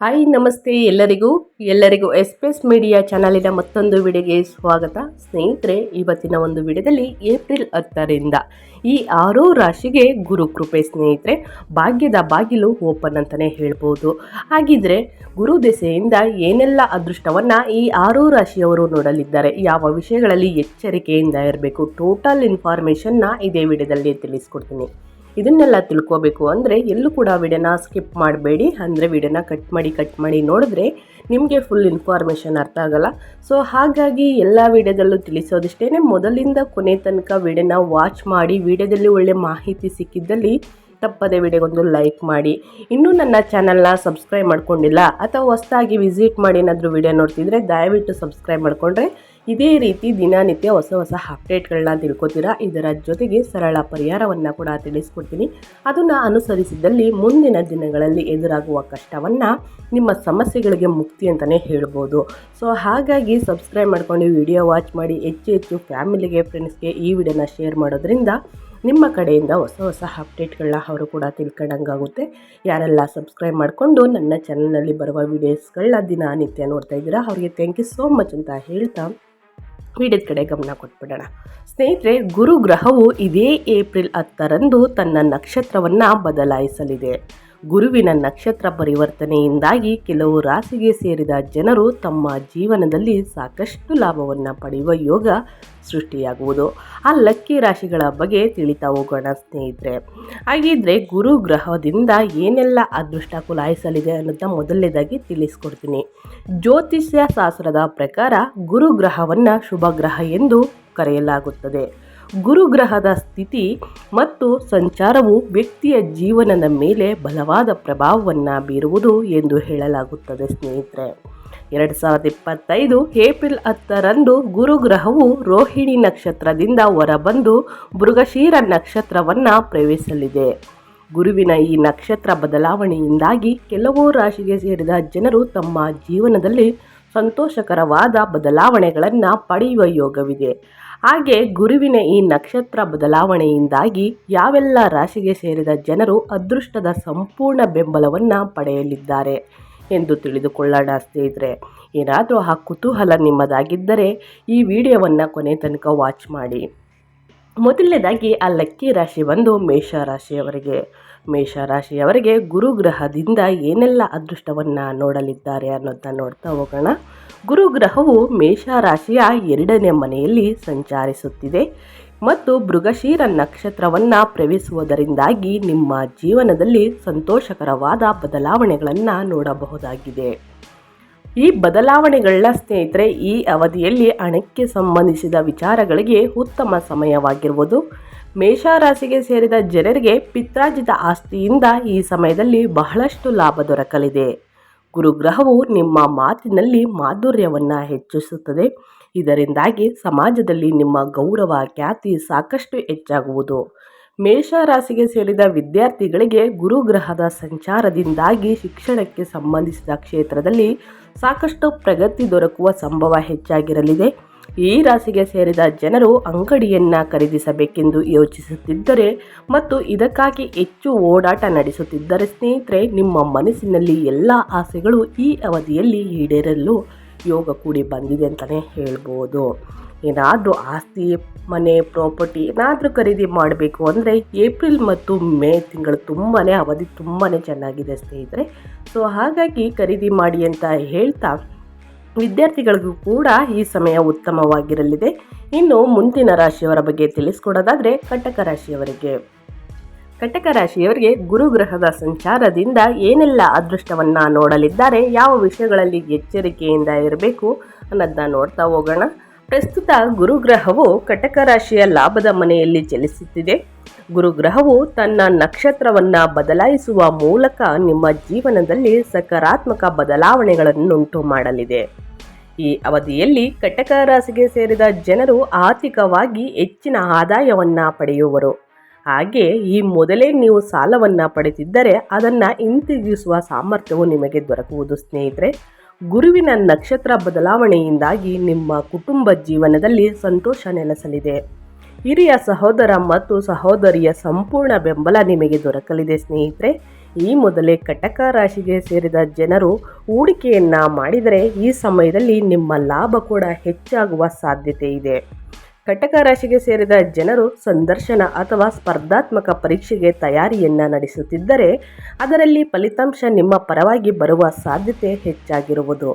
Hi ನಮಸ್ತೆ ಎಲ್ಲರಿಗೂ. ಎಲ್ಲರಿಗೂ ಎಸ್ಪೆಸ್ ಮೀಡಿಯಾ ಚಾನಲಿನ ಮತ್ತೊಂದು ವಿಡಿಯೋಗೆ ಸ್ವಾಗತ. ಸ್ನೇಹಿತರೆ, ಇವತ್ತಿನ ಒಂದು ವಿಡಿಯೋದಲ್ಲಿ ಏಪ್ರಿಲ್ ಹತ್ತರಿಂದ ಈ ಆರೂ ರಾಶಿಗೆ ಗುರು ಕೃಪೆ ಸ್ನೇಹಿತರೆ, ಭಾಗ್ಯದ ಬಾಗಿಲು ಓಪನ್ ಅಂತಲೇ ಹೇಳ್ಬೋದು. ಹಾಗಿದ್ರೆ ಗುರು ದೆಸೆಯಿಂದ ಏನೆಲ್ಲ ಅದೃಷ್ಟವನ್ನು ಈ ಆರೂ ರಾಶಿಯವರು ನೋಡಲಿದ್ದಾರೆ, ಯಾವ ವಿಷಯಗಳಲ್ಲಿ ಎಚ್ಚರಿಕೆಯಿಂದ ಇರಬೇಕು ಟೋಟಲ್ ಇನ್ಫಾರ್ಮೇಷನ್ನ ಇದೇ ವಿಡಿಯೋದಲ್ಲಿ ತಿಳಿಸ್ಕೊಡ್ತೀನಿ. ಇದನ್ನೆಲ್ಲ ತಿಳ್ಕೋಬೇಕು ಅಂದರೆ ಎಲ್ಲೂ ಕೂಡ ವಿಡಿಯೋನ ಸ್ಕಿಪ್ ಮಾಡಬೇಡಿ. ಅಂದರೆ ವಿಡಿಯೋನ ಕಟ್ ಮಾಡಿ ಕಟ್ ಮಾಡಿ ನೋಡಿದ್ರೆ ನಿಮಗೆ ಫುಲ್ ಇನ್ಫಾರ್ಮೇಷನ್ ಅರ್ಥ ಆಗಲ್ಲ. ಸೊ ಹಾಗಾಗಿ ಎಲ್ಲ ವಿಡಿಯೋದಲ್ಲೂ ತಿಳಿಸೋದಿಷ್ಟೇ ಮೊದಲಿಂದ ಕೊನೆ ತನಕ ವಿಡಿಯೋನ ವಾಚ್ ಮಾಡಿ, ವಿಡಿಯೋದಲ್ಲಿ ಒಳ್ಳೆ ಮಾಹಿತಿ ಸಿಕ್ಕಿದ್ದಲ್ಲಿ ತಪ್ಪದೆ ವಿಡಿಯೋಗೊಂದು ಲೈಕ್ ಮಾಡಿ. ಇನ್ನೂ ನನ್ನ ಚಾನಲ್ನ ಸಬ್ಸ್ಕ್ರೈಬ್ ಮಾಡ್ಕೊಂಡಿಲ್ಲ ಅಥವಾ ಹೊಸದಾಗಿ ವಿಸಿಟ್ ಮಾಡಿ ಏನಾದರೂ ವಿಡಿಯೋ ನೋಡ್ತಿದ್ರೆ ದಯವಿಟ್ಟು ಸಬ್ಸ್ಕ್ರೈಬ್ ಮಾಡಿಕೊಂಡ್ರೆ ಇದೇ ರೀತಿ ದಿನನಿತ್ಯ ಹೊಸ ಹೊಸ ಅಪ್ಡೇಟ್ಗಳನ್ನ ತಿಳ್ಕೊತೀರಾ? ಇದರ ಜೊತೆಗೆ ಸರಳ ಪರಿಹಾರವನ್ನು ಕೂಡ ತಿಳಿಸ್ಕೊಡ್ತೀನಿ. ಅದನ್ನು ಅನುಸರಿಸಿದಲ್ಲಿ ಮುಂದಿನ ದಿನಗಳಲ್ಲಿ ಎದುರಾಗುವ ಕಷ್ಟವನ್ನು ನಿಮ್ಮ ಸಮಸ್ಯೆಗಳಿಗೆ ಮುಕ್ತಿ ಅಂತಲೇ ಹೇಳ್ಬೋದು. ಸೊ ಹಾಗಾಗಿ ಸಬ್ಸ್ಕ್ರೈಬ್ ಮಾಡ್ಕೊಂಡು ವಿಡಿಯೋ ವಾಚ್ ಮಾಡಿ, ಹೆಚ್ಚು ಹೆಚ್ಚು ಫ್ಯಾಮಿಲಿಗೆ ಫ್ರೆಂಡ್ಸ್ಗೆ ಈ ವಿಡಿಯೋನ ಶೇರ್ ಮಾಡೋದ್ರಿಂದ ನಿಮ್ಮ ಕಡೆಯಿಂದ ಹೊಸ ಹೊಸ ಅಪ್ಡೇಟ್ಗಳನ್ನ ಅವರು ಕೂಡ ತಿಳ್ಕೊಂಡಂಗಾಗುತ್ತೆ. ಯಾರೆಲ್ಲ ಸಬ್ಸ್ಕ್ರೈಬ್ ಮಾಡಿಕೊಂಡು ನನ್ನ ಚಾನಲ್ನಲ್ಲಿ ಬರುವ ವಿಡಿಯೋಸ್ಗಳನ್ನ ದಿನನಿತ್ಯ ನೋಡ್ತಾ ಇದ್ದೀರಾ, ಅವರಿಗೆ ಥ್ಯಾಂಕ್ ಯು ಸೋ ಮಚ್ ಅಂತ ಹೇಳ್ತಾ ವಿಡಿಯೋದ ಕಡೆ ಗಮನ ಕೊಟ್ಬಿಡೋಣ. ಸ್ನೇಹಿತರೆ, ಗುರು ಗ್ರಹವು ಇದೇ ಏಪ್ರಿಲ್ ಹತ್ತರಂದು ತನ್ನ ನಕ್ಷತ್ರವನ್ನು ಬದಲಾಯಿಸಲಿದೆ. ಗುರುವಿನ ನಕ್ಷತ್ರ ಪರಿವರ್ತನೆಯಿಂದಾಗಿ ಕೆಲವು ರಾಶಿಗೆ ಸೇರಿದ ಜನರು ತಮ್ಮ ಜೀವನದಲ್ಲಿ ಸಾಕಷ್ಟು ಲಾಭವನ್ನು ಪಡೆಯುವ ಯೋಗ ಸೃಷ್ಟಿಯಾಗುವುದು. ಆ ಲಕ್ಕಿ ರಾಶಿಗಳ ಬಗ್ಗೆ ತಿಳಿತಾ ಹೋಗೋಣ ಸ್ನೇಹಿತರೆ. ಹಾಗಿದ್ರೆ ಗುರು ಗ್ರಹದಿಂದ ಏನೆಲ್ಲ ಅದೃಷ್ಟ ಕುಲಾಯಿಸಲಿದೆ ಅನ್ನೋದನ್ನ ಮೊದಲನೇದಾಗಿ ತಿಳಿಸ್ಕೊಡ್ತೀನಿ. ಜ್ಯೋತಿಷ್ಯ ಶಾಸ್ತ್ರದ ಪ್ರಕಾರ ಗುರು ಶುಭಗ್ರಹ ಶುಭ ಗ್ರಹ ಎಂದು ಕರೆಯಲಾಗುತ್ತದೆ. ಗುರುಗ್ರಹದ ಸ್ಥಿತಿ ಮತ್ತು ಸಂಚಾರವು ವ್ಯಕ್ತಿಯ ಜೀವನದ ಮೇಲೆ ಬಲವಾದ ಪ್ರಭಾವವನ್ನು ಬೀರುವುದು ಎಂದು ಹೇಳಲಾಗುತ್ತದೆ ಸ್ನೇಹಿತರೆ. ಎರಡು ಸಾವಿರದ ಇಪ್ಪತ್ತೈದು ಏಪ್ರಿಲ್ ಹತ್ತರಂದು ಗುರುಗ್ರಹವು ರೋಹಿಣಿ ನಕ್ಷತ್ರದಿಂದ ಹೊರಬಂದು ಮೃಗಶೀರ ನಕ್ಷತ್ರವನ್ನು ಪ್ರವೇಶಿಸಲಿದೆ. ಗುರುವಿನ ಈ ನಕ್ಷತ್ರ ಬದಲಾವಣೆಯಿಂದಾಗಿ ಕೆಲವು ರಾಶಿಗೆ ಸೇರಿದ ಜನರು ತಮ್ಮ ಜೀವನದಲ್ಲಿ ಸಂತೋಷಕರವಾದ ಬದಲಾವಣೆಗಳನ್ನು ಪಡೆಯುವ ಯೋಗವಿದೆ. ಹಾಗೆ ಗುರುವಿನ ಈ ನಕ್ಷತ್ರ ಬದಲಾವಣೆಯಿಂದಾಗಿ ಯಾವೆಲ್ಲ ರಾಶಿಗೆ ಸೇರಿದ ಜನರು ಅದೃಷ್ಟದ ಸಂಪೂರ್ಣ ಬೆಂಬಲವನ್ನು ಪಡೆಯಲಿದ್ದಾರೆ ಎಂದು ತಿಳಿದುಕೊಳ್ಳೋಣ ಸ್ನೇಹಿತರೆ. ಏನಾದರೂ ಆ ಕುತೂಹಲ ನಿಮ್ಮದಾಗಿದ್ದರೆ ಈ ವಿಡಿಯೋವನ್ನು ಕೊನೆ ತನಕ ವಾಚ್ ಮಾಡಿ. ಮೊದಲನೇದಾಗಿ ಆ ಲಕ್ಕಿ ರಾಶಿ ಬಂದು ಮೇಷ ರಾಶಿಯವರಿಗೆ ಮೇಷ ರಾಶಿಯವರಿಗೆ ಗುರುಗ್ರಹದಿಂದ ಏನೆಲ್ಲ ಅದೃಷ್ಟವನ್ನು ನೋಡಲಿದ್ದಾರೆ ಅನ್ನೋದನ್ನ ನೋಡ್ತಾ ಹೋಗೋಣ. ಗುರುಗ್ರಹವು ಮೇಷ ರಾಶಿಯ ಎರಡನೇ ಮನೆಯಲ್ಲಿ ಸಂಚರಿಸುತ್ತಿದೆ. ಮತ್ತು ಮೃಗಶೀರ ನಕ್ಷತ್ರವನ್ನು ಪ್ರವೇಶಿಸುವುದರಿಂದಾಗಿ ನಿಮ್ಮ ಜೀವನದಲ್ಲಿ ಸಂತೋಷಕರವಾದ ಬದಲಾವಣೆಗಳನ್ನು ನೋಡಬಹುದಾಗಿದೆ. ಈ ಬದಲಾವಣೆಗಳನ್ನ ಸ್ನೇಹಿತರೆ, ಈ ಅವಧಿಯಲ್ಲಿ ಹಣಕ್ಕೆ ಸಂಬಂಧಿಸಿದ ವಿಚಾರಗಳಿಗೆ ಉತ್ತಮ ಸಮಯವಾಗಿರುವುದು. ಮೇಷರಾಶಿಗೆ ಸೇರಿದ ಜನರಿಗೆ ಪಿತ್ರಾಜಿತ ಆಸ್ತಿಯಿಂದ ಈ ಸಮಯದಲ್ಲಿ ಬಹಳಷ್ಟು ಲಾಭ ದೊರಕಲಿದೆ. ಗುರುಗ್ರಹವು ನಿಮ್ಮ ಮಾತಿನಲ್ಲಿ ಮಾಧುರ್ಯವನ್ನು ಹೆಚ್ಚಿಸುತ್ತದೆ. ಇದರಿಂದಾಗಿ ಸಮಾಜದಲ್ಲಿ ನಿಮ್ಮ ಗೌರವ, ಖ್ಯಾತಿ ಸಾಕಷ್ಟು ಹೆಚ್ಚಾಗುವುದು. ಮೇಷರಾಶಿಗೆ ಸೇರಿದ ವಿದ್ಯಾರ್ಥಿಗಳಿಗೆ ಗುರುಗ್ರಹದ ಸಂಚಾರದಿಂದಾಗಿ ಶಿಕ್ಷಣಕ್ಕೆ ಸಂಬಂಧಿಸಿದ ಕ್ಷೇತ್ರದಲ್ಲಿ ಸಾಕಷ್ಟು ಪ್ರಗತಿ ದೊರಕುವ ಸಂಭವ ಹೆಚ್ಚಾಗಿರಲಿದೆ. ಈ ರಾಶಿಗೆ ಸೇರಿದ ಜನರು ಅಂಗಡಿಯನ್ನು ಖರೀದಿಸಬೇಕೆಂದು ಯೋಚಿಸುತ್ತಿದ್ದರೆ ಮತ್ತು ಇದಕ್ಕಾಗಿ ಹೆಚ್ಚು ಓಡಾಟ ನಡೆಸುತ್ತಿದ್ದರೆ ಸ್ನೇಹಿತರೆ, ನಿಮ್ಮ ಮನಸ್ಸಿನಲ್ಲಿ ಎಲ್ಲ ಆಸೆಗಳು ಈ ಅವಧಿಯಲ್ಲಿ ಈಡೇರಲು ಯೋಗ ಕೂಡಿ ಬಂದಿದೆ ಅಂತಲೇ ಹೇಳ್ಬೋದು. ಏನಾದರೂ ಆಸ್ತಿ, ಮನೆ ಪ್ರಾಪರ್ಟಿ ಏನಾದರೂ ಖರೀದಿ ಮಾಡಬೇಕು ಅಂದರೆ ಏಪ್ರಿಲ್ ಮತ್ತು ಮೇ ತಿಂಗಳು ತುಂಬಾ ಅವಧಿ ತುಂಬಾ ಚೆನ್ನಾಗಿದೆ ಸ್ನೇಹಿತರೆ. ಸೊ ಹಾಗಾಗಿ ಖರೀದಿ ಮಾಡಿ ಅಂತ ಹೇಳ್ತಾ ವಿದ್ಯಾರ್ಥಿಗಳಿಗೂ ಕೂಡ ಈ ಸಮಯ ಉತ್ತಮವಾಗಿರಲಿದೆ. ಇನ್ನು ಮುಂದಿನ ರಾಶಿಯವರ ಬಗ್ಗೆ ತಿಳಿಸ್ಕೊಡೋದಾದರೆ ಕಟಕ ರಾಶಿಯವರಿಗೆ. ಕಟಕ ರಾಶಿಯವರಿಗೆ ಗುರುಗ್ರಹದ ಸಂಚಾರದಿಂದ ಏನೆಲ್ಲ ಅದೃಷ್ಟವನ್ನು ನೋಡಲಿದ್ದಾರೆ, ಯಾವ ವಿಷಯಗಳಲ್ಲಿ ಎಚ್ಚರಿಕೆಯಿಂದ ಇರಬೇಕು ಅನ್ನೋದನ್ನ ನೋಡ್ತಾ ಹೋಗೋಣ. ಪ್ರಸ್ತುತ ಗುರುಗ್ರಹವು ಕಟಕ ರಾಶಿಯ ಲಾಭದ ಮನೆಯಲ್ಲಿ ಚಲಿಸುತ್ತಿದೆ ಗುರುಗ್ರಹವು ತನ್ನ ನಕ್ಷತ್ರವನ್ನು ಬದಲಾಯಿಸುವ ಮೂಲಕ ನಿಮ್ಮ ಜೀವನದಲ್ಲಿ ಸಕಾರಾತ್ಮಕ ಬದಲಾವಣೆಗಳನ್ನುಂಟು ಮಾಡಲಿದೆ. ಈ ಅವಧಿಯಲ್ಲಿ ಕಟಕ ರಾಶಿಗೆ ಸೇರಿದ ಜನರು ಆರ್ಥಿಕವಾಗಿ ಹೆಚ್ಚಿನ ಆದಾಯವನ್ನು ಪಡೆಯುವರು. ಹಾಗೆ ಈ ಮೊದಲೇ ನೀವು ಸಾಲವನ್ನು ಪಡೆದಿದ್ದರೆ ಅದನ್ನು ಹಿಂತಿರುಗಿಸುವ ಸಾಮರ್ಥ್ಯವು ನಿಮಗೆ ದೊರಕುವುದು ಸ್ನೇಹಿತರೆ. ಗುರುವಿನ ನಕ್ಷತ್ರ ಬದಲಾವಣೆಯಿಂದಾಗಿ ನಿಮ್ಮ ಕುಟುಂಬ ಜೀವನದಲ್ಲಿ ಸಂತೋಷ ನೆಲೆಸಲಿದೆ. ಹಿರಿಯ ಸಹೋದರ ಮತ್ತು ಸಹೋದರಿಯ ಸಂಪೂರ್ಣ ಬೆಂಬಲ ನಿಮಗೆ ದೊರಕಲಿದೆ ಸ್ನೇಹಿತರೆ. ಈ ಮೊದಲೇ ಕಟಕ ರಾಶಿಗೆ ಸೇರಿದ ಜನರು ಹೂಡಿಕೆಯನ್ನು ಮಾಡಿದರೆ ಈ ಸಮಯದಲ್ಲಿ ನಿಮ್ಮ ಲಾಭ ಕೂಡ ಹೆಚ್ಚಾಗುವ ಸಾಧ್ಯತೆ ಇದೆ. ಕಟಕ ರಾಶಿಗೆ ಸೇರಿದ ಜನರು ಸಂದರ್ಶನ ಅಥವಾ ಸ್ಪರ್ಧಾತ್ಮಕ ಪರೀಕ್ಷೆಗೆ ತಯಾರಿಯನ್ನ ನಡೆಸುತ್ತಿದ್ದರೆ ಅದರಲ್ಲಿ ಫಲಿತಾಂಶ ನಿಮ್ಮ ಪರವಾಗಿ ಬರುವ ಸಾಧ್ಯತೆ ಹೆಚ್ಚಾಗಿರುವುದು.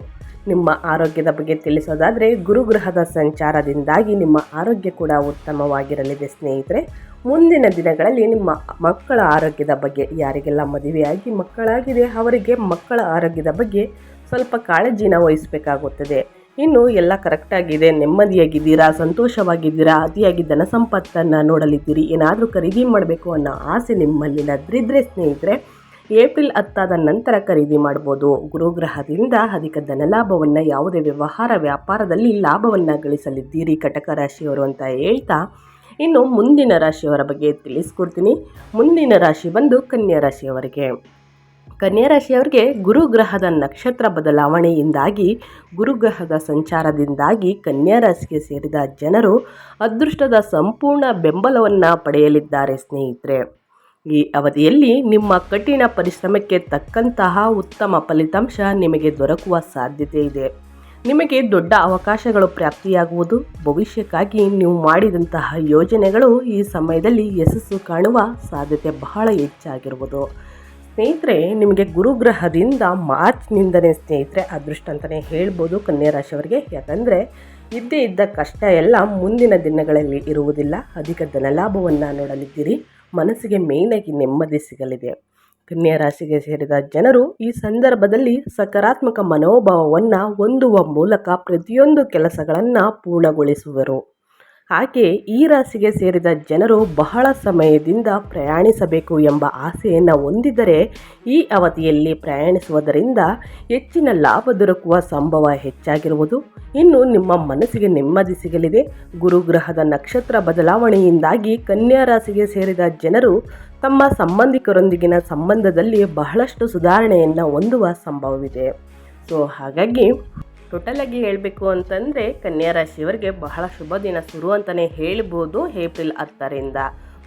ನಿಮ್ಮ ಆರೋಗ್ಯದ ಬಗ್ಗೆ ತಿಳಿಸೋದಾದರೆ ಗುರುಗ್ರಹದ ಸಂಚಾರದಿಂದಾಗಿ ನಿಮ್ಮ ಆರೋಗ್ಯ ಕೂಡ ಉತ್ತಮವಾಗಿರಲಿದೆ ಸ್ನೇಹಿತರೆ. ಮುಂದಿನ ದಿನಗಳಲ್ಲಿ ನಿಮ್ಮ ಮಕ್ಕಳ ಆರೋಗ್ಯದ ಬಗ್ಗೆ ಯಾರಿಗೆಲ್ಲ ಮದುವೆಯಾಗಿ ಮಕ್ಕಳಾಗಿದೆ ಅವರಿಗೆ ಮಕ್ಕಳ ಆರೋಗ್ಯದ ಬಗ್ಗೆ ಸ್ವಲ್ಪ ಕಾಳಜಿನ ವಹಿಸಬೇಕಾಗುತ್ತದೆ. ಇನ್ನು ಎಲ್ಲ ಕರೆಕ್ಟಾಗಿದೆ ನೆಮ್ಮದಿಯಾಗಿದ್ದೀರಾ? ಸಂತೋಷವಾಗಿದ್ದೀರಾ? ಅತಿಯಾಗಿ ಧನ ಸಂಪತ್ತನ್ನು ನೋಡಲಿದ್ದೀರಿ? ಏನಾದರೂ ಖರೀದಿ ಮಾಡಬೇಕು ಅನ್ನೋ ಆಸೆ ನಿಮ್ಮಲ್ಲಿಲ್ಲದ್ರಿದ್ರೆ ಸ್ನೇಹಿತರೆ, ಏಪ್ರಿಲ್ ಹತ್ತಾದ ನಂತರ ಖರೀದಿ ಮಾಡ್ಬೋದು. ಗುರುಗ್ರಹದಿಂದ ಅಧಿಕ ಧನಲಾಭವನ್ನು ಯಾವುದೇ ವ್ಯವಹಾರ ವ್ಯಾಪಾರದಲ್ಲಿ ಲಾಭವನ್ನು ಗಳಿಸಲಿದ್ದೀರಿ. ಕಟಕ ರಾಶಿಯವರು ಅಂತ ಹೇಳ್ತಾ, ಇನ್ನು ಮುಂದಿನ ರಾಶಿಯವರ ಬಗ್ಗೆ ತಿಳಿಸ್ಕೊಡ್ತೀನಿ. ಮುಂದಿನ ರಾಶಿ ಬಂದು ಕನ್ಯಾ ರಾಶಿಯವರಿಗೆ. ಕನ್ಯಾ ರಾಶಿಯವರಿಗೆ ಗುರುಗ್ರಹದ ನಕ್ಷತ್ರ ಬದಲಾವಣೆಯಿಂದಾಗಿ, ಗುರುಗ್ರಹದ ಸಂಚಾರದಿಂದಾಗಿ ಕನ್ಯಾ ರಾಶಿಗೆ ಸೇರಿದ ಜನರು ಅದೃಷ್ಟದ ಸಂಪೂರ್ಣ ಬೆಂಬಲವನ್ನು ಪಡೆಯಲಿದ್ದಾರೆ ಸ್ನೇಹಿತರೆ. ಈ ಅವಧಿಯಲ್ಲಿ ನಿಮ್ಮ ಕಠಿಣ ಪರಿಶ್ರಮಕ್ಕೆ ತಕ್ಕಂತಹ ಉತ್ತಮ ಫಲಿತಾಂಶ ನಿಮಗೆ ದೊರಕುವ ಸಾಧ್ಯತೆ ಇದೆ. ನಿಮಗೆ ದೊಡ್ಡ ಅವಕಾಶಗಳು ಪ್ರಾಪ್ತಿಯಾಗುವುದು, ಭವಿಷ್ಯಕ್ಕಾಗಿ ನೀವು ಮಾಡಿದಂತಹ ಯೋಜನೆಗಳು ಈ ಸಮಯದಲ್ಲಿ ಯಶಸ್ಸು ಕಾಣುವ ಸಾಧ್ಯತೆ ಬಹಳ ಹೆಚ್ಚಾಗಿರುವುದು. ಸ್ನೇಹಿತರೆ, ನಿಮಗೆ ಗುರುಗ್ರಹದಿಂದ ಮಾರ್ಚ್ನಿಂದನೇ ಸ್ನೇಹಿತರೆ ಅದೃಷ್ಟ ಅಂತಲೇ ಹೇಳ್ಬೋದು ಕನ್ಯಾ ರಾಶಿಯವರಿಗೆ ಯಾಕಂದರೆ, ಇದ್ದೇ ಇದ್ದ ಕಷ್ಟ ಎಲ್ಲ ಮುಂದಿನ ದಿನಗಳಲ್ಲಿ ಇರುವುದಿಲ್ಲ. ಅಧಿಕ ಧನಲಾಭವನ್ನು ನೋಡಲಿದ್ದೀರಿ. ಮನಸ್ಸಿಗೆ ಮೇಯ್ನಾಗಿ ನೆಮ್ಮದಿ ಸಿಗಲಿದೆ. ಕನ್ಯಾ ರಾಶಿಗೆ ಸೇರಿದ ಜನರು ಈ ಸಂದರ್ಭದಲ್ಲಿ ಸಕಾರಾತ್ಮಕ ಮನೋಭಾವವನ್ನು ಹೊಂದುವ ಮೂಲಕ ಪ್ರತಿಯೊಂದು ಕೆಲಸಗಳನ್ನು ಪೂರ್ಣಗೊಳಿಸುವರು. ಹಾಗೆ ಈ ರಾಶಿಗೆ ಸೇರಿದ ಜನರು ಬಹಳ ಸಮಯದಿಂದ ಪ್ರಯಾಣಿಸಬೇಕು ಎಂಬ ಆಸೆಯನ್ನು ಹೊಂದಿದರೆ ಈ ಅವಧಿಯಲ್ಲಿ ಪ್ರಯಾಣಿಸುವುದರಿಂದ ಹೆಚ್ಚಿನ ಲಾಭ ದೊರಕುವ ಸಂಭವ ಹೆಚ್ಚಾಗಿರುವುದು. ಇನ್ನು ನಿಮ್ಮ ಮನಸ್ಸಿಗೆ ನೆಮ್ಮದಿ ಸಿಗಲಿದೆ. ಗುರುಗ್ರಹದ ನಕ್ಷತ್ರ ಬದಲಾವಣೆಯಿಂದಾಗಿ ಕನ್ಯಾ ರಾಶಿಗೆ ಸೇರಿದ ಜನರು ತಮ್ಮ ಸಂಬಂಧಿಕರೊಂದಿಗಿನ ಸಂಬಂಧದಲ್ಲಿ ಬಹಳಷ್ಟು ಸುಧಾರಣೆಯನ್ನು ಹೊಂದುವ ಸಂಭವವಿದೆ. ಸೊ ಹಾಗಾಗಿ ಟೋಟಲಾಗಿ ಹೇಳಬೇಕು ಅಂತಂದರೆ ಕನ್ಯಾ ರಾಶಿಯವರಿಗೆ ಬಹಳ ಶುಭ ದಿನ ಶುರು ಅಂತಲೇ ಹೇಳ್ಬೋದು ಏಪ್ರಿಲ್ ಹತ್ತರಿಂದ.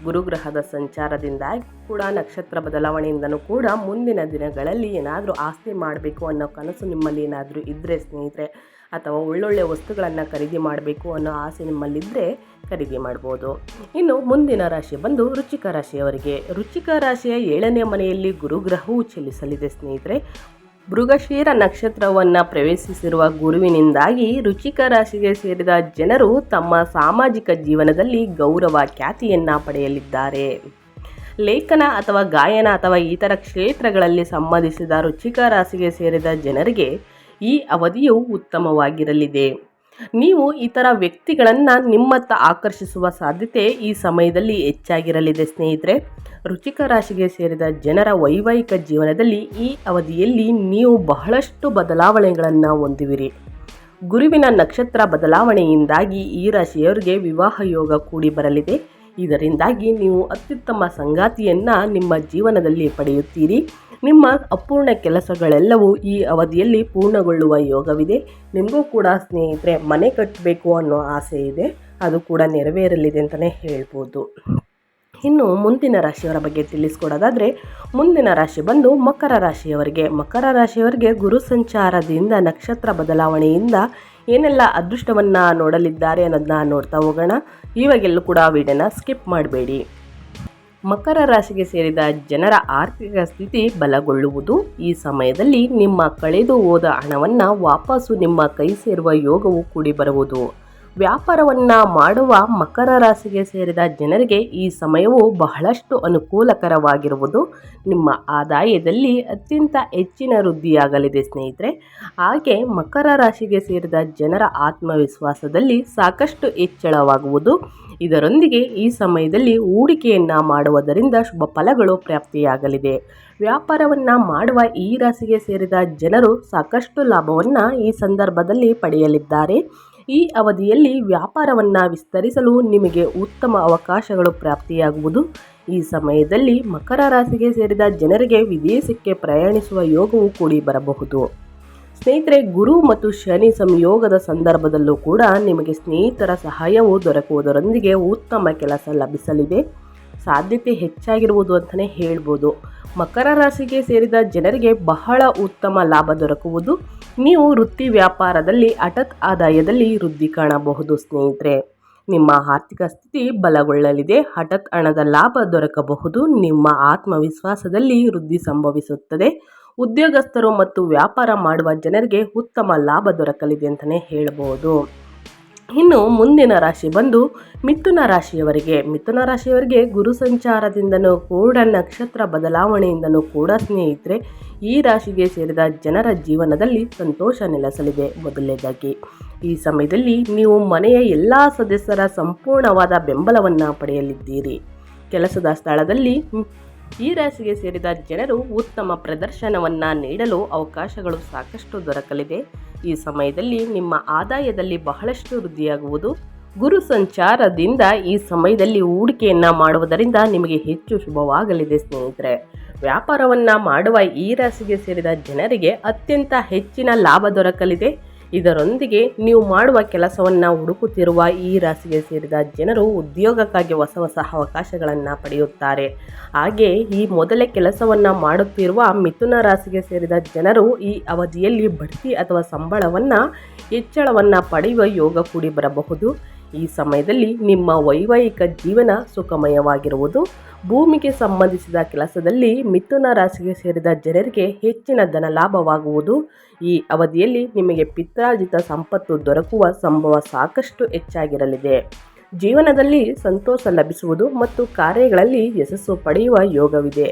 ಗುರುಗ್ರಹದ ಸಂಚಾರದಿಂದಾಗಿ ಕೂಡ ನಕ್ಷತ್ರ ಬದಲಾವಣೆಯಿಂದನೂ ಕೂಡ ಮುಂದಿನ ದಿನಗಳಲ್ಲಿ ಏನಾದರೂ ಆಸ್ತಿ ಮಾಡಬೇಕು ಅನ್ನೋ ಕನಸು ನಿಮ್ಮಲ್ಲಿ ಏನಾದರೂ ಇದ್ದರೆ ಸ್ನೇಹಿತರೆ, ಅಥವಾ ಒಳ್ಳೊಳ್ಳೆ ವಸ್ತುಗಳನ್ನು ಖರೀದಿ ಮಾಡಬೇಕು ಅನ್ನೋ ಆಸೆ ನಿಮ್ಮಲ್ಲಿದ್ದರೆ ಖರೀದಿ ಮಾಡ್ಬೋದು. ಇನ್ನು ಮುಂದಿನ ರಾಶಿ ಬಂದು ರುಚಿಕ ರಾಶಿಯವರಿಗೆ. ರುಚಿಕ ರಾಶಿಯ ಏಳನೇ ಮನೆಯಲ್ಲಿ ಗುರುಗ್ರಹವು ಚಲಿಸಲಿದೆ ಸ್ನೇಹಿತರೆ. ಮೃಗಶೀರ ನಕ್ಷತ್ರವನ್ನು ಪ್ರವೇಶಿಸಿರುವ ಗುರುವಿನಿಂದಾಗಿ ರುಚಿಕ ರಾಶಿಗೆ ಸೇರಿದ ಜನರು ತಮ್ಮ ಸಾಮಾಜಿಕ ಜೀವನದಲ್ಲಿ ಗೌರವ ಖ್ಯಾತಿಯನ್ನು ಪಡೆಯಲಿದ್ದಾರೆ. ಲೇಖನ ಅಥವಾ ಗಾಯನ ಅಥವಾ ಇತರ ಕ್ಷೇತ್ರಗಳಲ್ಲಿ ಸಂಬಂಧಿಸಿದ ರುಚಿಕ ರಾಶಿಗೆ ಸೇರಿದ ಜನರಿಗೆ ಈ ಅವಧಿಯು ಉತ್ತಮವಾಗಿರಲಿದೆ. ನೀವು ಇತರ ವ್ಯಕ್ತಿಗಳನ್ನು ನಿಮ್ಮತ್ತ ಆಕರ್ಷಿಸುವ ಸಾಧ್ಯತೆ ಈ ಸಮಯದಲ್ಲಿ ಹೆಚ್ಚಾಗಿರಲಿದೆ ಸ್ನೇಹಿತರೆ. ರುಚಿಕ ರಾಶಿಗೆ ಸೇರಿದ ಜನರ ವೈವಾಹಿಕ ಜೀವನದಲ್ಲಿ ಈ ಅವಧಿಯಲ್ಲಿ ನೀವು ಬಹಳಷ್ಟು ಬದಲಾವಣೆಗಳನ್ನು ಹೊಂದುವಿರಿ. ಗುರುವಿನ ನಕ್ಷತ್ರ ಬದಲಾವಣೆಯಿಂದಾಗಿ ಈ ರಾಶಿಯವರಿಗೆ ವಿವಾಹ ಯೋಗ ಕೂಡಿ ಬರಲಿದೆ. ಇದರಿಂದಾಗಿ ನೀವು ಅತ್ಯುತ್ತಮ ಸಂಗಾತಿಯನ್ನು ನಿಮ್ಮ ಜೀವನದಲ್ಲಿ ಪಡೆಯುತ್ತೀರಿ. ನಿಮ್ಮ ಅಪೂರ್ಣ ಕೆಲಸಗಳೆಲ್ಲವೂ ಈ ಅವಧಿಯಲ್ಲಿ ಪೂರ್ಣಗೊಳ್ಳುವ ಯೋಗವಿದೆ. ನಿಮಗೂ ಕೂಡ ಸ್ನೇಹಿತರೆ, ಮನೆ ಕಟ್ಟಬೇಕು ಅನ್ನೋ ಆಸೆ ಇದೆ. ಅದು ಕೂಡ ನೆರವೇರಲಿದೆ ಅಂತಲೇ ಹೇಳ್ಬೋದು. ಇನ್ನು ಮುಂದಿನ ರಾಶಿಯವರ ಬಗ್ಗೆ ತಿಳಿಸ್ಕೊಡೋದಾದರೆ, ಮುಂದಿನ ರಾಶಿ ಬಂದು ಮಕರ ರಾಶಿಯವರಿಗೆ. ಮಕರ ರಾಶಿಯವರಿಗೆ ಗುರು ಸಂಚಾರದಿಂದ ನಕ್ಷತ್ರ ಬದಲಾವಣೆಯಿಂದ ಏನೆಲ್ಲ ಅದೃಷ್ಟವನ್ನು ನೋಡಲಿದ್ದಾರೆ ಅನ್ನೋದನ್ನ ನೋಡ್ತಾ ಹೋಗೋಣ. ಇವಾಗೆಲ್ಲೂ ಕೂಡ ವಿಡಿಯೋನ ಸ್ಕಿಪ್ ಮಾಡಬೇಡಿ. ಮಕರ ರಾಶಿಗೆ ಸೇರಿದ ಜನರ ಆರ್ಥಿಕ ಸ್ಥಿತಿ ಬಲಗೊಳ್ಳುವುದು ಈ ಸಮಯದಲ್ಲಿ ನಿಮ್ಮ ಕಳೆದು ಹೋದ ಹಣವನ್ನು ವಾಪಸ್ಸು ನಿಮ್ಮ ಕೈ ಸೇರುವ ಯೋಗವು ಕೂಡಿ ಬರುವುದು. ವ್ಯಾಪಾರವನ್ನು ಮಾಡುವ ಮಕರ ರಾಶಿಗೆ ಸೇರಿದ ಜನರಿಗೆ ಈ ಸಮಯವು ಬಹಳಷ್ಟು ಅನುಕೂಲಕರವಾಗಿರುವುದು. ನಿಮ್ಮ ಆದಾಯದಲ್ಲಿ ಅತ್ಯಂತ ಹೆಚ್ಚಿನ ವೃದ್ಧಿಯಾಗಲಿದೆ ಸ್ನೇಹಿತರೆ. ಹಾಗೆ ಮಕರ ರಾಶಿಗೆ ಸೇರಿದ ಜನರ ಆತ್ಮವಿಶ್ವಾಸದಲ್ಲಿ ಸಾಕಷ್ಟು ಹೆಚ್ಚಳವಾಗುವುದು. ಇದರೊಂದಿಗೆ ಈ ಸಮಯದಲ್ಲಿ ಹೂಡಿಕೆಯನ್ನು ಮಾಡುವುದರಿಂದ ಶುಭ ಫಲಗಳು ಪ್ರಾಪ್ತಿಯಾಗಲಿದೆ. ವ್ಯಾಪಾರವನ್ನು ಮಾಡುವ ಈ ರಾಶಿಗೆ ಸೇರಿದ ಜನರು ಸಾಕಷ್ಟು ಲಾಭವನ್ನು ಈ ಸಂದರ್ಭದಲ್ಲಿ ಪಡೆಯಲಿದ್ದಾರೆ. ಈ ಅವಧಿಯಲ್ಲಿ ವ್ಯಾಪಾರವನ್ನು ವಿಸ್ತರಿಸಲು ನಿಮಗೆ ಉತ್ತಮ ಅವಕಾಶಗಳು ಪ್ರಾಪ್ತಿಯಾಗುವುದು. ಈ ಸಮಯದಲ್ಲಿ ಮಕರ ರಾಶಿಗೆ ಸೇರಿದ ಜನರಿಗೆ ವಿದೇಶಕ್ಕೆ ಪ್ರಯಾಣಿಸುವ ಯೋಗವು ಕೂಡಿ ಬರಬಹುದು. ಸ್ನೇಹಿತರೆ, ಗುರು ಮತ್ತು ಶನಿ ಸಂಯೋಗದ ಸಂದರ್ಭದಲ್ಲೂ ಕೂಡ ನಿಮಗೆ ಸ್ನೇಹಿತರ ಸಹಾಯವು ದೊರಕುವುದರೊಂದಿಗೆ ಉತ್ತಮ ಕೆಲಸ ಲಭಿಸಲಿದೆ. ಸಾಧ್ಯತೆ ಹೆಚ್ಚಾಗಿರುವುದು ಅಂತಲೇ ಹೇಳ್ಬೋದು. ಮಕರ ರಾಶಿಗೆ ಸೇರಿದ ಜನರಿಗೆ ಬಹಳ ಉತ್ತಮ ಲಾಭ ದೊರಕುವುದು. ನೀವು ವೃತ್ತಿ ವ್ಯಾಪಾರದಲ್ಲಿ ಹಠಾತ್ ಆದಾಯದಲ್ಲಿ ವೃದ್ಧಿ ಕಾಣಬಹುದು ಸ್ನೇಹಿತರೆ. ನಿಮ್ಮ ಆರ್ಥಿಕ ಸ್ಥಿತಿ ಬಲಗೊಳ್ಳಲಿದೆ. ಹಠತ್ ಹಣದ ಲಾಭ ದೊರಕಬಹುದು. ನಿಮ್ಮ ಆತ್ಮವಿಶ್ವಾಸದಲ್ಲಿ ವೃದ್ಧಿ ಸಂಭವಿಸುತ್ತದೆ. ಉದ್ಯೋಗಸ್ಥರು ಮತ್ತು ವ್ಯಾಪಾರ ಮಾಡುವ ಜನರಿಗೆ ಉತ್ತಮ ಲಾಭ ದೊರಕಲಿದೆ ಅಂತಲೇ ಹೇಳ್ಬೋದು. ಇನ್ನು ಮುಂದಿನ ರಾಶಿ ಬಂದು ಮಿಥುನ ರಾಶಿಯವರಿಗೆ. ಮಿಥುನ ರಾಶಿಯವರಿಗೆ ಗುರು ಸಂಚಾರದಿಂದನೂ ಕೂಡ, ನಕ್ಷತ್ರ ಬದಲಾವಣೆಯಿಂದನೂ ಕೂಡ ಸ್ನೇಹಿತರೆ, ಈ ರಾಶಿಗೆ ಸೇರಿದ ಜನರ ಜೀವನದಲ್ಲಿ ಸಂತೋಷ ನೆಲೆಸಲಿದೆ. ಮೊದಲನೇದಾಗಿ, ಈ ಸಮಯದಲ್ಲಿ ನೀವು ಮನೆಯ ಎಲ್ಲ ಸದಸ್ಯರ ಸಂಪೂರ್ಣವಾದ ಬೆಂಬಲವನ್ನು ಪಡೆಯಲಿದ್ದೀರಿ. ಕೆಲಸದ ಸ್ಥಳದಲ್ಲಿ ಈ ರಾಶಿಗೆ ಸೇರಿದ ಜನರು ಉತ್ತಮ ಪ್ರದರ್ಶನವನ್ನು ನೀಡಲು ಅವಕಾಶಗಳು ಸಾಕಷ್ಟು ದೊರಕಲಿದೆ. ಈ ಸಮಯದಲ್ಲಿ ನಿಮ್ಮ ಆದಾಯದಲ್ಲಿ ಬಹಳಷ್ಟು ವೃದ್ಧಿಯಾಗುವುದು. ಗುರು ಸಂಚಾರದಿಂದ ಈ ಸಮಯದಲ್ಲಿ ಹೂಡಿಕೆಯನ್ನು ಮಾಡುವುದರಿಂದ ನಿಮಗೆ ಹೆಚ್ಚು ಶುಭವಾಗಲಿದೆ ಸ್ನೇಹಿತರೆ. ವ್ಯಾಪಾರವನ್ನು ಮಾಡುವ ಈ ರಾಶಿಗೆ ಸೇರಿದ ಜನರಿಗೆ ಅತ್ಯಂತ ಹೆಚ್ಚಿನ ಲಾಭ ದೊರಕಲಿದೆ. ಇದರೊಂದಿಗೆ ನೀವು ಮಾಡುವ ಕೆಲಸವನ್ನು ಹುಡುಕುತ್ತಿರುವ ಈ ರಾಶಿಗೆ ಸೇರಿದ ಜನರು ಉದ್ಯೋಗಕ್ಕಾಗಿ ಹೊಸ ಹೊಸ ಅವಕಾಶಗಳನ್ನು ಪಡೆಯುತ್ತಾರೆ. ಹಾಗೆ ಈ ಮೊದಲೇ ಕೆಲಸವನ್ನು ಮಾಡುತ್ತಿರುವ ಮಿಥುನ ರಾಶಿಗೆ ಸೇರಿದ ಜನರು ಈ ಅವಧಿಯಲ್ಲಿ ಬಡ್ತಿ ಅಥವಾ ಸಂಬಳವನ್ನು ಹೆಚ್ಚಳವನ್ನು ಪಡೆಯುವ ಯೋಗ ಕೂಡಿ ಬರಬಹುದು. ಈ ಸಮಯದಲ್ಲಿ ನಿಮ್ಮ ವೈವಾಹಿಕ ಜೀವನ ಸುಖಮಯವಾಗಿರುವುದು ಭೂಮಿಗೆ ಸಂಬಂಧಿಸಿದ ಕೆಲಸದಲ್ಲಿ ಮಿಥುನ ರಾಶಿಗೆ ಸೇರಿದ ಜನರಿಗೆ ಹೆಚ್ಚಿನ ಧನ ಲಾಭವಾಗುವುದು. ಈ ಅವಧಿಯಲ್ಲಿ ನಿಮಗೆ ಪಿತ್ರಾರ್ಜಿತ ಸಂಪತ್ತು ದೊರಕುವ ಸಂಭವ ಸಾಕಷ್ಟು ಹೆಚ್ಚಾಗಿರಲಿದೆ. ಜೀವನದಲ್ಲಿ ಸಂತೋಷ ಲಭಿಸುವುದು ಮತ್ತು ಕಾರ್ಯಗಳಲ್ಲಿ ಯಶಸ್ಸು ಪಡೆಯುವ ಯೋಗವಿದೆ.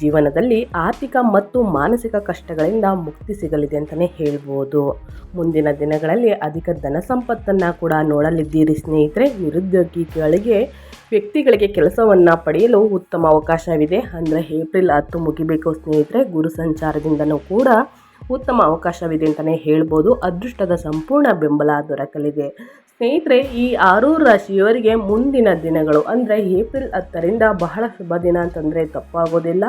ಜೀವನದಲ್ಲಿ ಆರ್ಥಿಕ ಮತ್ತು ಮಾನಸಿಕ ಕಷ್ಟಗಳಿಂದ ಮುಕ್ತಿ ಸಿಗಲಿದೆ ಅಂತಲೇ ಹೇಳ್ಬೋದು. ಮುಂದಿನ ದಿನಗಳಲ್ಲಿ ಅಧಿಕ ಧನ ಸಂಪತ್ತನ್ನು ಕೂಡ ನೋಡಲಿದ್ದೀರಿ ಸ್ನೇಹಿತರೆ. ನಿರುದ್ಯೋಗಿಗಳಿಗೆ ವ್ಯಕ್ತಿಗಳಿಗೆ ಕೆಲಸವನ್ನು ಪಡೆಯಲು ಉತ್ತಮ ಅವಕಾಶವಿದೆ. ಅಂದರೆ ಏಪ್ರಿಲ್ ಹತ್ತು ಮುಗಿಬೇಕು ಸ್ನೇಹಿತರೆ, ಗುರು ಸಂಚಾರದಿಂದನೂ ಕೂಡ ಉತ್ತಮ ಅವಕಾಶವಿದೆ ಅಂತಲೇ ಹೇಳ್ಬೋದು. ಅದೃಷ್ಟದ ಸಂಪೂರ್ಣ ಬೆಂಬಲ ದೊರಕಲಿದೆ. ಸ್ನೇಹಿತರೆ, ಈ ಆರೂ ರಾಶಿಯವರಿಗೆ ಮುಂದಿನ ದಿನಗಳು ಅಂದರೆ ಏಪ್ರಿಲ್ ಹತ್ತರಿಂದ ಬಹಳ ಶುಭ ದಿನ ಅಂತಂದರೆ ತಪ್ಪಾಗೋದಿಲ್ಲ.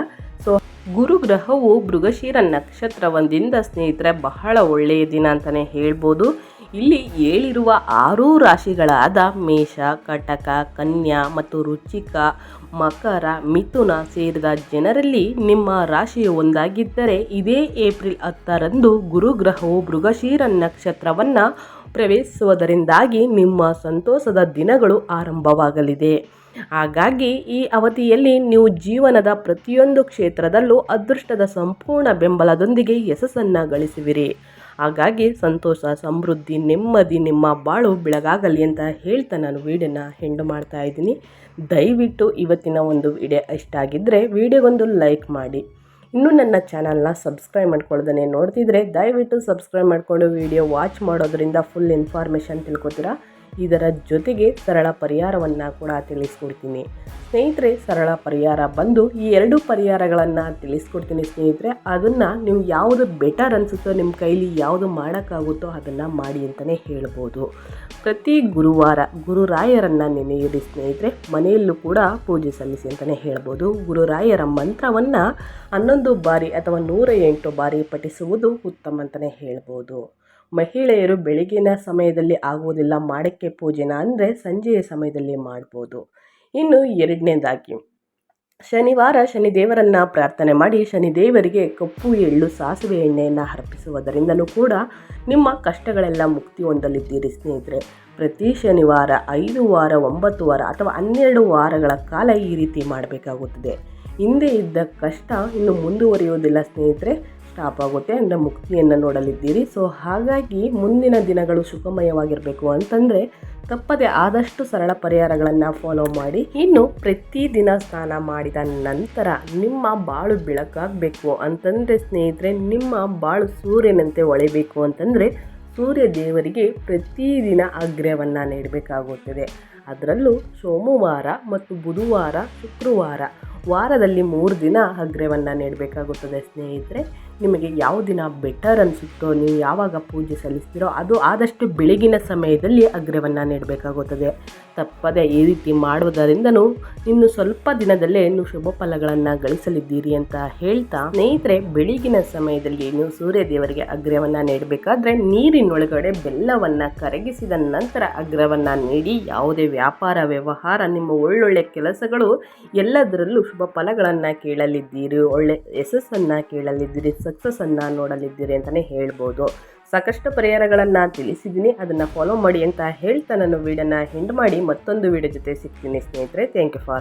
ಸೊ ಗುರು ಗ್ರಹವು ಮೃಗಶಿರ ನಕ್ಷತ್ರವೊಂದಿಂದ ಸ್ನೇಹಿತರೆ ಬಹಳ ಒಳ್ಳೆಯ ದಿನ ಅಂತಲೇ ಹೇಳ್ಬೋದು. ಇಲ್ಲಿ ಹೇಳಿರುವ ಆರೂ ರಾಶಿಗಳಾದ ಮೇಷ, ಕಟಕ, ಕನ್ಯಾ ಮತ್ತು ರುಚಿಕ, ಮಕರ, ಮಿಥುನ ಸೇರಿದ ಜನರಲ್ಲಿ ನಿಮ್ಮ ರಾಶಿಯು ಒಂದಾಗಿದ್ದರೆ ಇದೇ ಏಪ್ರಿಲ್ ಹತ್ತರಂದು ಗುರುಗ್ರಹವು ಮೃಗಶೀರ ನಕ್ಷತ್ರವನ್ನು ಪ್ರವೇಶಿಸುವುದರಿಂದಾಗಿ ನಿಮ್ಮ ಸಂತೋಷದ ದಿನಗಳು ಆರಂಭವಾಗಲಿದೆ. ಹಾಗಾಗಿ ಈ ಅವಧಿಯಲ್ಲಿ ನೀವು ಜೀವನದ ಪ್ರತಿಯೊಂದು ಕ್ಷೇತ್ರದಲ್ಲೂ ಅದೃಷ್ಟದ ಸಂಪೂರ್ಣ ಬೆಂಬಲದೊಂದಿಗೆ ಯಶಸ್ಸನ್ನು ಗಳಿಸುವಿರಿ. ಹಾಗಾಗಿ ಸಂತೋಷ, ಸಮೃದ್ಧಿ, ನೆಮ್ಮದಿ, ನಿಮ್ಮ ಬಾಳು ಬೆಳಗಾಗಲಿ ಅಂತ ಹೇಳ್ತಾ ನಾನು ವೀಡಿಯೋನ ಹೆಂಡು ಮಾಡ್ತಾ ಇದ್ದೀನಿ. ದಯವಿಟ್ಟು ಇವತ್ತಿನ ಒಂದು ವಿಡಿಯೋ ಇಷ್ಟ ಆಗಿದ್ದರೆ ವಿಡಿಯೋಗೊಂದು ಲೈಕ್ ಮಾಡಿ. ಇನ್ನೂ ನನ್ನ ಚಾನಲ್ನ ಸಬ್ಸ್ಕ್ರೈಬ್ ಮಾಡ್ಕೊಳ್ಳೋದನ್ನೇ ನೋಡ್ತಿದ್ರೆ ದಯವಿಟ್ಟು ಸಬ್ಸ್ಕ್ರೈಬ್ ಮಾಡಿಕೊಂಡು ವಿಡಿಯೋ ವಾಚ್ ಮಾಡೋದ್ರಿಂದ ಫುಲ್ ಇನ್ಫಾರ್ಮೇಷನ್ ತಿಳ್ಕೊತೀರಾ? ಇದರ ಜೊತೆಗೆ ಸರಳ ಪರಿಹಾರವನ್ನು ಕೂಡ ತಿಳಿಸ್ಕೊಡ್ತೀನಿ. ಸ್ನೇಹಿತರೆ, ಸರಳ ಪರಿಹಾರ ಬಂದು ಈ ಎರಡು ಪರಿಹಾರಗಳನ್ನು ತಿಳಿಸ್ಕೊಡ್ತೀನಿ ಸ್ನೇಹಿತರೆ. ಅದನ್ನು ನೀವು ಯಾವುದು ಬೆಟರ್ ಅನಿಸುತ್ತೋ ನಿಮ್ಮ ಕೈಲಿ ಯಾವುದು ಮಾಡೋಕ್ಕಾಗುತ್ತೋ ಅದನ್ನು ಮಾಡಿ ಅಂತಲೇ ಹೇಳ್ಬೋದು. ಪ್ರತಿ ಗುರುವಾರ ಗುರುರಾಯರನ್ನು ನೆನೆಯಿರಿ ಸ್ನೇಹಿತರೆ. ಮನೆಯಲ್ಲೂ ಕೂಡ ಪೂಜೆ ಸಲ್ಲಿಸಿ ಅಂತಲೇ ಹೇಳ್ಬೋದು. ಗುರುರಾಯರ ಮಂತ್ರವನ್ನು ಹನ್ನೊಂದು ಬಾರಿ ಅಥವಾ ನೂರ ಎಂಟು ಬಾರಿ ಪಠಿಸುವುದು ಉತ್ತಮ ಅಂತಲೇ ಹೇಳ್ಬೋದು. ಮಹಿಳೆಯರು ಬೆಳಗಿನ ಸಮಯದಲ್ಲಿ ಆಗುವುದಿಲ್ಲ ಮಾಡಕ್ಕೆ ಪೂಜೆನ ಅಂದರೆ ಸಂಜೆಯ ಸಮಯದಲ್ಲಿ ಮಾಡ್ಬೋದು. ಇನ್ನು ಎರಡನೇದಾಗಿ, ಶನಿವಾರ ಶನಿದೇವರನ್ನು ಪ್ರಾರ್ಥನೆ ಮಾಡಿ ಶನಿದೇವರಿಗೆ ಕಪ್ಪು, ಎಳ್ಳು, ಸಾಸಿವೆ ಎಣ್ಣೆಯನ್ನು ಅರ್ಪಿಸುವುದರಿಂದಲೂ ಕೂಡ ನಿಮ್ಮ ಕಷ್ಟಗಳೆಲ್ಲ ಮುಕ್ತಿ ಹೊಂದಲಿದ್ದೀರಿ ಸ್ನೇಹಿತರೆ. ಪ್ರತಿ ಶನಿವಾರ ಐದು ವಾರ, ಒಂಬತ್ತು ವಾರ ಅಥವಾ ಹನ್ನೆರಡು ವಾರಗಳ ಕಾಲ ಈ ರೀತಿ ಮಾಡಬೇಕಾಗುತ್ತದೆ. ಹಿಂದೆ ಇದ್ದ ಕಷ್ಟ ಇನ್ನು ಮುಂದುವರಿಯುವುದಿಲ್ಲ ಸ್ನೇಹಿತರೆ. ಸ್ಟಾಪ್ ಆಗುತ್ತೆ ಅಂದರೆ ಮುಕ್ತಿಯನ್ನು ನೋಡಲಿದ್ದೀರಿ. ಸೊ ಹಾಗಾಗಿ ಮುಂದಿನ ದಿನಗಳು ಸುಖಮಯವಾಗಿರಬೇಕು ಅಂತಂದರೆ ತಪ್ಪದೆ ಆದಷ್ಟು ಸರಳ ಪರಿಹಾರಗಳನ್ನು ಫಾಲೋ ಮಾಡಿ, ಇನ್ನು ಪ್ರತಿದಿನ ಸ್ನಾನ ಮಾಡಿದ ನಂತರ ನಿಮ್ಮ ಬಾಳು ಬೆಳಕಾಗಬೇಕು ಅಂತಂದರೆ ಸ್ನೇಹಿತರೆ, ನಿಮ್ಮ ಬಾಳು ಸೂರ್ಯನಂತೆ ಹೊಳೆಬೇಕು ಅಂತಂದರೆ ಸೂರ್ಯ ದೇವರಿಗೆ ಪ್ರತಿದಿನ ಅಗ್ರ್ಯವನ್ನು ನೀಡಬೇಕಾಗುತ್ತದೆ. ಅದರಲ್ಲೂ ಸೋಮವಾರ ಮತ್ತು ಬುಧವಾರ, ಶುಕ್ರವಾರ ವಾರದಲ್ಲಿ ಮೂರು ದಿನ ಅಗ್ರ್ಯವನ್ನು ನೀಡಬೇಕಾಗುತ್ತದೆ ಸ್ನೇಹಿತರೆ. ನಿಮಗೆ ಯಾವ ದಿನ ಬೆಟರ್ ಅನಿಸುತ್ತೋ, ನೀವು ಯಾವಾಗ ಪೂಜೆ ಸಲ್ಲಿಸ್ತೀರೋ, ಅದು ಆದಷ್ಟು ಬೆಳಗಿನ ಸಮಯದಲ್ಲಿ ಅಗ್ರವನ್ನು ನೀಡಬೇಕಾಗುತ್ತದೆ. ತಪ್ಪದೆ ಈ ರೀತಿ ಮಾಡುವುದರಿಂದನೂ ಇನ್ನು ಸ್ವಲ್ಪ ದಿನದಲ್ಲೇ ನೀವು ಶುಭ ಫಲಗಳನ್ನು ಗಳಿಸಲಿದ್ದೀರಿ ಅಂತ ಹೇಳ್ತಾ, ಸ್ನೇಹಿತರೆ, ಬೆಳಗಿನ ಸಮಯದಲ್ಲಿ ನೀವು ಸೂರ್ಯ ದೇವರಿಗೆ ಅಗ್ರವನ್ನು ನೀಡಬೇಕಾದ್ರೆ ನೀರಿನೊಳಗಡೆ ಬೆಲ್ಲವನ್ನು ಕರಗಿಸಿದ ನಂತರ ಅಗ್ರವನ್ನು ನೀಡಿ, ಯಾವುದೇ ವ್ಯಾಪಾರ, ವ್ಯವಹಾರ, ನಿಮ್ಮ ಒಳ್ಳೊಳ್ಳೆ ಕೆಲಸಗಳು ಎಲ್ಲದರಲ್ಲೂ ಶುಭ ಫಲಗಳನ್ನು ಕೇಳಲಿದ್ದೀರಿ, ಒಳ್ಳೆ ಯಶಸ್ಸನ್ನು ಕೇಳಲಿದ್ದೀರಿ. ಸಕ್ಸಸ್ಸನ್ನು ನೋಡಲಿದ್ದೀರಿ ಅಂತಲೇ ಹೇಳ್ಬೋದು. ಸಾಕಷ್ಟು ಪರಿಹಾರಗಳನ್ನು ತಿಳಿಸಿದ್ದೀನಿ. ಅದನ್ನು ಫಾಲೋ ಮಾಡಿ ಅಂತ ಹೇಳ್ತಾ ನಾನು ವೀಡಿಯೋನ ಹೆಂಡ್ ಮಾಡಿ ಮತ್ತೊಂದು ವೀಡಿಯೋ ಜೊತೆ ಸಿಗ್ತೀನಿ ಸ್ನೇಹಿತರೆ. Thank you for